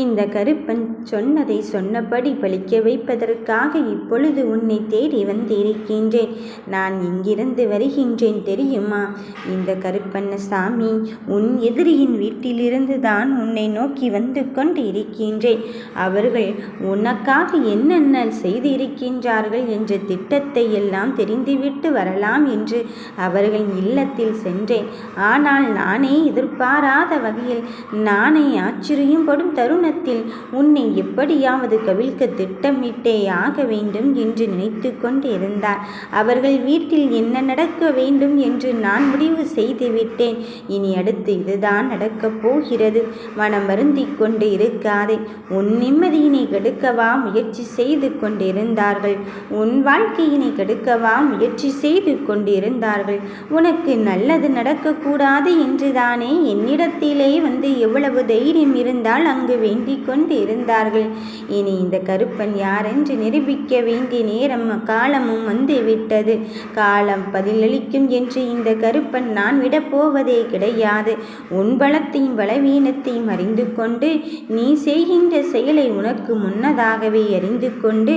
இந்த கருப்பன் சொன்னதை சொன்னபடி பலிக்க வைப்பதற்காக இப்பொழுது உன்னை தேடி வந்திருக்கின்றேன். நான் இங்கிருந்து வருகின்றேன் தெரியுமா? இந்த கருப்பண்ணசாமி உன் எதிரியின் வீட்டிலிருந்து தான் உன்னை நோக்கி வந்து கொண்டு இருக்கின்றேன் அவர்கள் உனக்காக என்னென்ன செய்திருக்கின்றார்கள் என்ற திட்டத்தை எல்லாம் தெரிந்துவிட்டு வரலாம் என்று அவர்கள் இல்லத்தில் சென்றேன். ஆனால் நானே எதிர்பாராத வகையில் நானே ஆச்சரியம் படும் தருணத்தில் உன்னை எப்படியாவது கவிழ்க்க திட்டமிட்டே ஆக வேண்டும் என்று நினைத்து கொண்டிருந்தார். அவர்கள் வீட்டில் என்ன நடக்க வேண்டும் என்று நான் முடிவு செய்துவிட்டேன் இனி அடுத்து இதுதான் நடக்கப் போகிறது. மனம் வருந்தி கொண்டு இருக்காதே. உன் நிம்மதியினை கெடுக்கவா முயற்சி செய்து கொண்டிருந்தார்கள்? உன் வாழ்க்கையினை கெடுக்கவா முயற்சி செய்து கொண்டிருந்தார்கள்? உனக்கு நல்லது நடக்கக்கூடாது என்றுதானே என்னிடத்திலே வந்து எவ்வளவு தைரியம் இருந்தால் அங்கு வேண்டிக் கொண்டு இருந்தார்கள் இனி இந்த கருப்பன் யாரென்று நிரூபிக்க வேண்டிய நேரம் காலமும் வந்துவிட்டது. காலம் பதிலளிக்கும் என்று இந்த கருப்பன் நான் விடப்போவதே கிடையாது. உன் பலத்தையும் பலவீனத்தையும் அறிந்து கொண்டு நீ செய்கின்ற செயலை உனக்கு முன்னதாகவே அறிந்து கொண்டு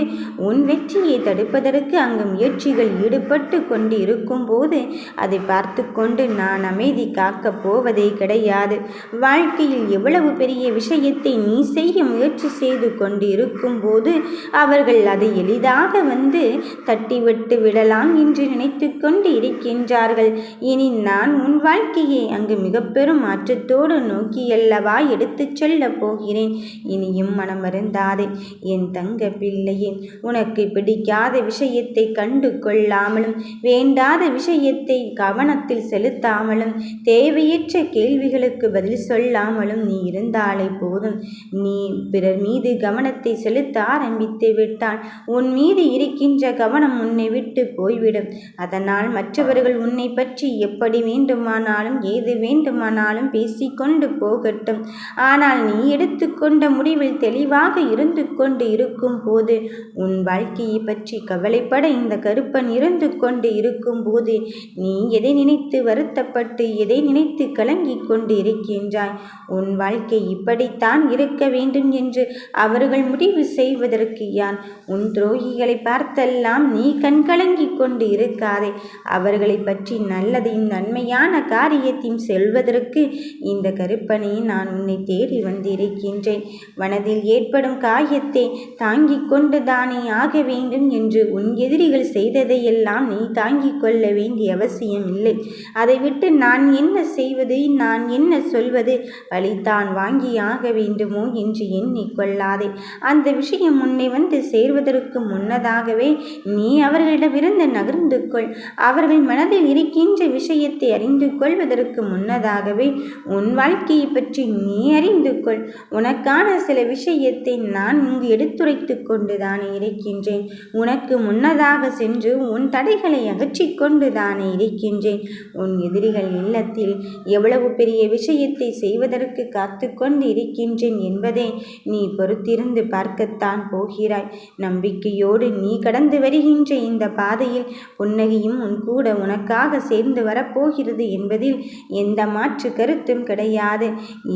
உன் வெற்றியை தடுப்பதற்கு அங்கு முயற்சிகள் ஈடுபட்டு கொண்டு இருக்கும்போது அதை பார்த்து கொண்டு நான் அமைதி காக்கப் போவதே கிடையாது. வாழ்க்கையில் எவ்வளவு பெரிய விஷயம் விஷயத்தை நீ செய்ய முயற்சி செய்து கொண்டு இருக்கும்போது அவர்கள் அதை எளிதாக வந்து தட்டிவிட்டு விடலாம் என்று நினைத்து கொண்டு இருக்கின்றார்கள். இனி நான் உன் வாழ்க்கையை அங்கு மிக பெரும் மாற்றத்தோடு நோக்கியல்லவா எடுத்துச் செல்லப் போகிறேன். இனியும் மனமருந்தாதே என் தங்க பிள்ளையே உனக்கு பிடிக்காத விஷயத்தை கண்டு கொள்ளாமலும் வேண்டாத விஷயத்தை கவனத்தில் செலுத்தாமலும் தேவையற்ற கேள்விகளுக்கு பதில் சொல்லாமலும் நீ இருந்தாலே போதும். நீ பிறர் மீது கவனத்தை செலுத்த ஆரம்பித்து விட்டால் உன் மீது இருக்கின்ற கவனம் உன்னை விட்டு போய்விடும். அதனால் மற்றவர்கள் உன்னை பற்றி எப்படி வேண்டுமானாலும் ஏது வேண்டுமானாலும் பேசிக்கொண்டு போகட்டும். ஆனால் நீ எடுத்துக்கொண்ட முடிவில் தெளிவாக இருந்து கொண்டு இருக்கும் போது உன் வாழ்க்கையை பற்றி கவலைப்பட இந்த கருப்பன் இருந்து கொண்டு இருக்கும் போது நீ எதை நினைத்து வருத்தப்பட்டு எதை நினைத்து கலங்கிக் கொண்டு இருக்கின்றாய்? உன் வாழ்க்கை இப்படித்தான் தான் இருக்க வேண்டும் என்று அவர்கள் முடிவு செய்வதற்கு யான்? உன் துரோகிகளை பார்த்தெல்லாம் நீ கண்கலங்கிக் கொண்டு இருக்காதே. அவர்களை பற்றி நல்லதையும் நன்மையான காரியத்தையும் செல்வதற்கு இந்த கருப்பனை நான் உன்னை தேடி வந்திருக்கின்றேன். மனதில் ஏற்படும் காயத்தை தாங்கிக் கொண்டு தானே ஆக வேண்டும் என்று உன் எதிரிகள் செய்ததையெல்லாம் நீ தாங்கிக் கொள்ள வேண்டிய அவசியம் இல்லை. அதை விட்டு நான் என்ன செய்வது நான் என்ன சொல்வது? வழித்தான் வாங்கி ஆக வேண்டுமோ என்று எண்ணி கொள்ளாதே. அந்த விஷயம் முன்னே வந்து சேர்வதற்கு முன்னதாகவே நீ அவர்களிடமிருந்து நகர்ந்து கொள். அவர்கள் மனதில் இருக்கின்ற விஷயத்தை அறிந்து கொள்வதற்கு முன்னதாகவே உன் வாழ்க்கையை பற்றி நீ அறிந்து கொள். உனக்கான சில விஷயத்தை நான் இங்கு எடுத்துரைத்து கொண்டுதானே இருக்கின்றேன். உனக்கு முன்னதாக சென்று உன் தடைகளை அகற்றி கொண்டுதானே இருக்கின்றேன். உன் எதிரிகள் இல்லத்தில் எவ்வளவு பெரிய விஷயத்தை செய்வதற்கு காத்து கொண்டு இருக்கின்றேன். என்பதை நீ பொறுத்திருந்து பார்க்கத்தான் போகிறாய். நம்பிக்கையோடு நீ கடந்து வருகின்ற இந்த பாதையில் புன்னகையும் உன் கூட உனக்காக சேர்ந்து வரப்போகிறது என்பதில் எந்த மாற்று கருத்தும் கிடையாது.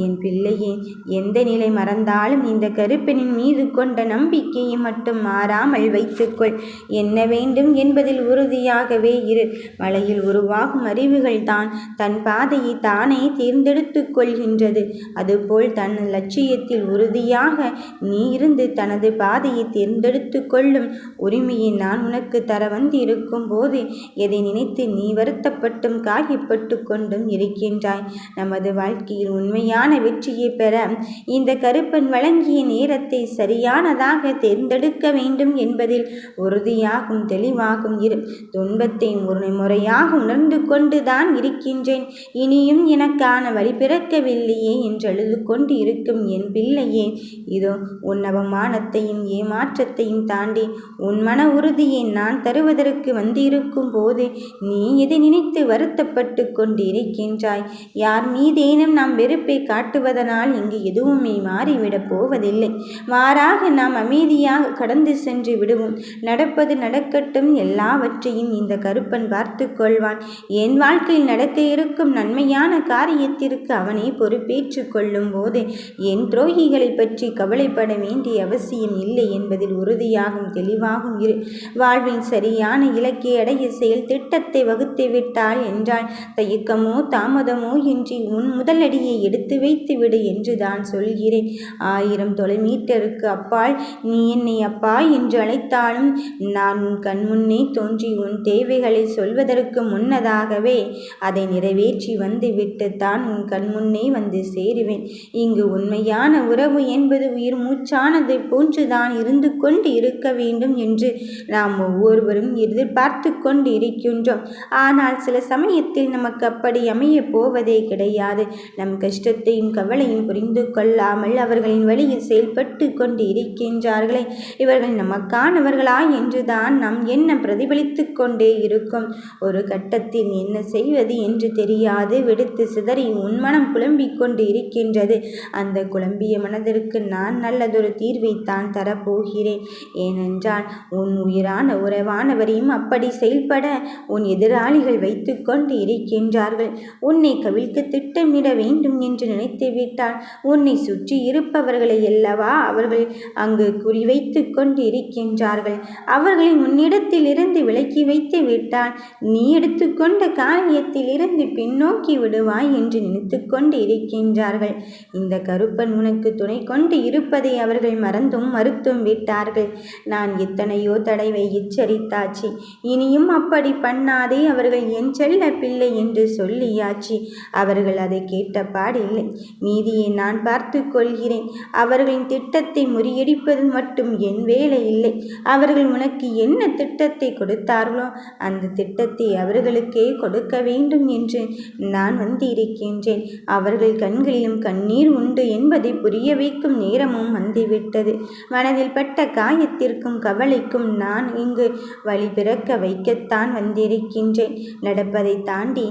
என் பிள்ளையே எந்த நிலை மறந்தாலும் இந்த கருப்பனின் மீது கொண்ட நம்பிக்கையை மட்டும் மாறாமல் வைத்துக்கொள். என்ன வேண்டும் என்பதில் உறுதியாகவே இரு. மலையில் உருவாகும் அறிவுகள் தான் தன் பாதையை தானே தேர்ந்தெடுத்து கொள்கின்றது. அதுபோல் தன் லட்சியத்தில் உறுதியாக நீ இருந்து தனது பாதையை தேர்ந்தெடுத்து கொள்ளும். உரிமையை நான் உனக்கு தர வந்து போது எதை நினைத்து நீ வருத்தப்பட்டும் காயப்பட்டு கொண்டும் இருக்கின்றாய். நமது வாழ்க்கையில் உண்மையான வெற்றியை பெற இந்த கருப்பன் வழங்கிய நேரத்தை சரியானதாக தேர்ந்தெடுக்க வேண்டும் என்பதில் உறுதியாகும் தெளிவாகும் இரு துன்பத்தை ஒரு முறையாக உணர்ந்து கொண்டுதான் இருக்கின்றேன். இனியும் எனக்கான வழி பிறக்கவில்லையே என்று அழுது கொண்டு இருக்கும் என் பிள்ளையே. இதோ உன் அவமானத்தையும் ஏமாற்றத்தையும் தாண்டி உன் மன உறுதியை நான் தருவதற்கு வந்திருக்கும் போது நீ எதை நினைத்து வருத்தப்பட்டு கொண்டிருக்கின்றாய்? யார் மீதேனும் நாம் வெறுப்பை காட்டுவதனால் இங்கு எதுவுமே மாறிவிடப் போவதில்லை. மாறாக நாம் அமைதியாக கடந்து சென்று விடுவோம். நடப்பது நடக்கட்டும் எல்லாவற்றையும் இந்த கருப்பன் பார்த்து கொள்வான். என் வாழ்க்கையில் நடக்க இருக்கும் நன்மையான காரியத்திற்கு அவனை பொறுப்பேற்று கொள்ளும் போது என் துரோகிகளை பற்றி கவலைப்பட வேண்டிய அவசியம் இல்லை என்பதில் உறுதியாகும் தெளிவாகும் இரு. வாழ்வின் சரியான இலக்கை அடைய செயல் திட்டத்தை வகுத்து விட்டாள் என்றால் தயக்கமோ தாமதமோ இன்றி உன் முதலடியை எடுத்து வைத்து விடு என்று தான் சொல்கிறேன். ஆயிரம் தொலைமீட்டருக்கு அப்பால் நீ என்னை அப்பா என்று அழைத்தாலும் நான் உன் கண்முன்னே தோன்றி உன் தேவைகளை சொல்வதற்கு முன்னதாகவே அதை நிறைவேற்றி வந்துவிட்டு தான் உன் கண்முன்னே வந்து சேருவேன். இங்கு உண்மையான உறவு என்பது உயிர் மூச்சானதை போன்றுதான் இருந்து கொண்டு இருக்க வேண்டும் என்று நாம் ஒவ்வொருவரும் எதிர்பார்த்து கொண்டு இருக்கின்றோம். ஆனால் சில சமயத்தில் நமக்கு அப்படி அமைய போவதே கிடையாது. நம் கஷ்டத்தையும் கவலையும் புரிந்து கொள்ளாமல் அவர்களின் வழியில் செயல்பட்டு கொண்டு இருக்கின்றார்களே. இவர்கள் நமக்கானவர்களா என்றுதான் நம் என்ன பிரதிபலித்து கொண்டே இருக்கும். ஒரு கட்டத்தில் என்ன செய்வது என்று தெரியாது. விடுத்து சிதறி உன்மனம் குழம்பிக் கொண்டு இருக்கின்றது. அந்த குழம்பிய மனதிற்கு நான் நல்லதொரு தீர்வை தான் தரப்போகிறேன். ஏனென்றால் உன் உயிரான உறவானவரையும் அப்படி செயல்பட உன் எதிராளிகள் வைத்துக்கொண்டு இருக்கின்றார்கள். உன்னை கவிழ்க்க திட்டமிட வேண்டும் என்று நினைத்து விட்டால் உன்னை சுற்றி இருப்பவர்களை அல்லவா அவர்கள் அங்கு குறிவைத்து கொண்டு இருக்கின்றார்கள்? அவர்களை உன்னிடத்தில் இருந்து விலக்கி வைத்து விட்டால் நீ எடுத்துக்கொண்ட காரியத்தில் இருந்து பின்னோக்கி விடுவாய் என்று நினைத்து கொண்டு இருக்கின்றார்கள். இந்த கருப்பன் உனக்கு துணை கொண்டு இருப்பதை அவர்கள் மறந்தும் மறுத்தும் விட்டார்கள். நான் எத்தனையோ தடவை எச்சரித்தாச்சு. இனியும் அப்படி பண்ணாதே அவர்கள் என் செல்ல பிள்ளை என்று சொல்லியாச்சு. அவர்கள் அதை கேட்ட பாடில்லை. மீதியை நான் பார்த்து கொள்கிறேன். அவர்களின் திட்டத்தை முறியடிப்பது மட்டும் என் வேலை இல்லை. அவர்கள் உனக்கு என்ன திட்டத்தை கொடுத்தார்களோ அந்த திட்டத்தை அவர்களுக்கே கொடுக்க வேண்டும் என்று நான் வந்திருக்கின்றேன். அவர்கள் கண்களிலும் கண்ணீர் உண்டு. என்பதை புரிய வைக்கும் நேரமும் வந்துவிட்டது. மனதில் பட்ட காயத்திற்கும் கவலைக்கும் நான் இங்கு வழி பிறக்க வைக்கத்தான் வந்திருக்கின்றேன். நடப்பதை தாண்டி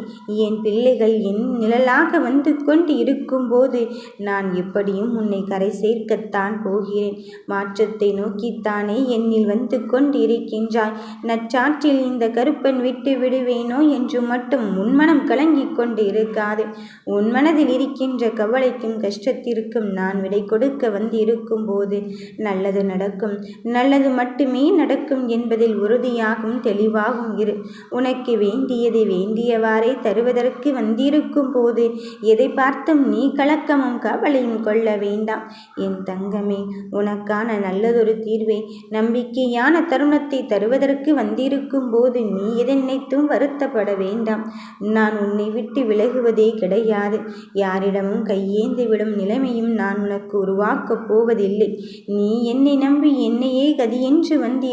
என் பிள்ளைகள் என் நிழலாக வந்து கொண்டு இருக்கும்போது நான் எப்படியும் உன்னை கரை சேர்க்கத்தான் போகிறேன். மாற்றத்தை நோக்கித்தானே என்னில் வந்து கொண்டு இருக்கின்றாய் நச்சாற்றில் இந்த கருப்பன் விட்டு விடுவேனோ என்று மட்டும் உன்மனம் கலங்கிக் கொண்டு இருக்காது உன் மனதில் இருக்கின்ற கவலைக்கும் கஷ்டத்தை கஷ்டத்திற்கும் நான் விடை கொடுக்க வந்து இருக்கும்போது நல்லது நடக்கும். நல்லது மட்டுமே நடக்கும் என்பதில் உறுதியாகவும் தெளிவாகும் இரு. உனக்கு வேண்டியதை வேண்டியவாறே தருவதற்கு வந்திருக்கும் போது எதை பார்த்தும் நீ கலக்கமும் கவலையும் கொள்ள வேண்டாம். என் தங்கமே உனக்கான நல்லதொரு தீர்வை. நம்பிக்கையான தருணத்தை தருவதற்கு வந்திருக்கும் போது நீ எதை நினைத்தும் வருத்தப்பட வேண்டாம். நான் உன்னை விட்டு விலகுவதே கிடையாது. யாரிடமும் கையேந்து விடும் நிலை நிலைமையும் நான் உனக்கு உருவாக்கப் போவதில்லை. நீ என்னை நம்பி என்னையே கதியென்று வந்து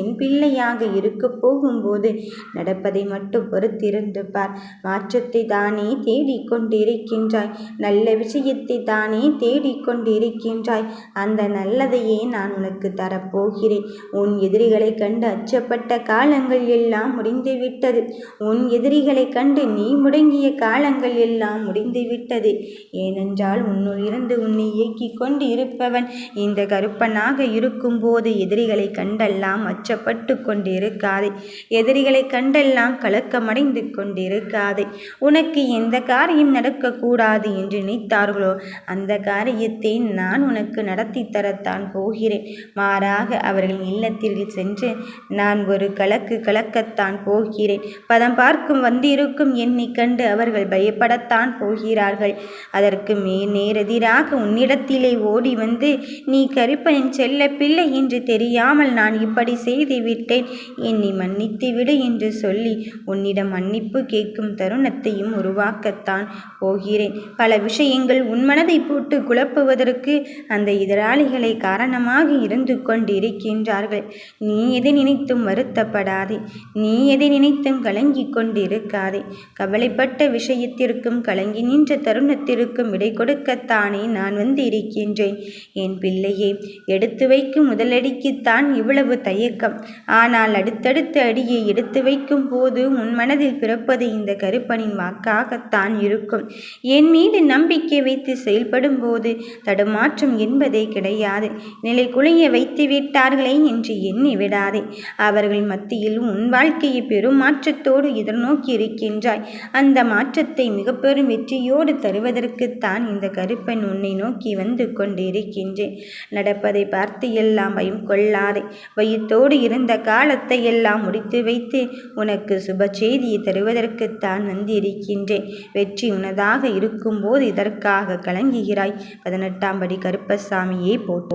என் பிள்ளையாக இருக்கப் போகும்போது நடப்பதை மட்டும் பொறுத்திருந்து பார். மாற்றத்தை தானே தேடிக்கொண்டிருக்கின்றாய் நல்ல விஷயத்தை தானே தேடிக்கொண்டிருக்கின்றாய் அந்த நல்லதையே நான் உனக்கு தரப்போகிறேன். உன் எதிரிகளை கண்டு அச்சப்பட்ட காலங்கள் எல்லாம் முடிந்துவிட்டது. உன் எதிரிகளை கண்டு நீ முடங்கிய காலங்கள் எல்லாம் முடிந்துவிட்டது. ஏனென்றால் உன்னுள் இருந்து உன்னை இயக்கிக் கொண்டு இருப்பவன் இந்த கருப்பனாக இருக்கும்போது எதிரிகளை கண்டெல்லாம் அச்சப்பட்டு கொண்டிருக்காதே. எதிரிகளை கண்டெல்லாம் கலக்கமடைந்து கொண்டிருக்காதே. உனக்கு எந்த காரியம் நடக்கக்கூடாது என்று நினைத்தார்களோ அந்த காரியத்தை நான் உனக்கு நடத்தி தரத்தான் போகிறேன். மாறாக அவர்கள் இல்லத்திற்கு சென்று நான் ஒரு கலக்கு கலக்கத்தான் போகிறேன். பதம் பார்க்கும் வந்திருக்கும் என்னை கண்டு அவர்கள் பயப்படத்தான் போகிறார்கள். அதற்கு மே எதிராக உன்னிடத்திலே ஓடி வந்து நீ கருப்பனின் செல்ல பிள்ளை என்று தெரியாமல் நான் இப்படி செய்து விட்டேன். என்னை மன்னித்து விடு என்று சொல்லி உன்னிடம் மன்னிப்பு கேட்கும் தருணத்தையும் உருவாக்கத்தான் போகிறேன். பல விஷயங்கள் உன்மனதை போட்டு குழப்புவதற்கு அந்த எதிராளிகளை காரணமாக இருந்து கொண்டிருக்கின்றார்கள். நீ எதை நினைத்தும் வருத்தப்படாதே. நீ எதை நினைத்தும் கலங்கி கொண்டிருக்காதே. கவலைப்பட்ட விஷயத்திற்கும் கலங்கி நின்ற தருணத்திற்கும் விடை கொடுக்கத்தானே நான் வந்து இருக்கின்றேன். என் பிள்ளையே எடுத்து வைக்கும் முதலடிக்குத்தான் இவ்வளவு தயக்கம். ஆனால் அடுத்தடுத்த அடியை எடுத்து வைக்கும் போது உன் மனதில் பிறப்பது இந்த கருப்பனின் வாக்காகத்தான் இருக்கும். என் மீது நம்பிக்கை வைத்து செயல்படும் போது தடுமாற்றம் என்பதே கிடையாது. நிலை குலைய வைத்து விட்டார்களே என்று எண்ணி விடாதே. அவர்கள் மத்தியில் உன் வாழ்க்கையை பெரும் மாற்றத்தோடு எதிர்நோக்கி இருக்கின்றாய். அந்த மாற்றத்தை மிக பெரும் வெற்றியோடு தருவதற்குத்தான் இந்த கரு கருப்பன் உன்னை நோக்கி வந்து கொண்டிருக்கின்றேன். நடப்பதை பார்த்து எல்லாம் பயம் கொள்ளாதே. வயிற்றோடு இருந்த காலத்தை எல்லாம் முடித்து வைத்து உனக்கு சுப செய்தியை தருவதற்குத்தான் வந்திருக்கின்றேன். வெற்றி உனதாக இருக்கும்போது இதற்காக கலங்குகிறாய். பதினெட்டாம் படி கருப்பசாமியை போட்டு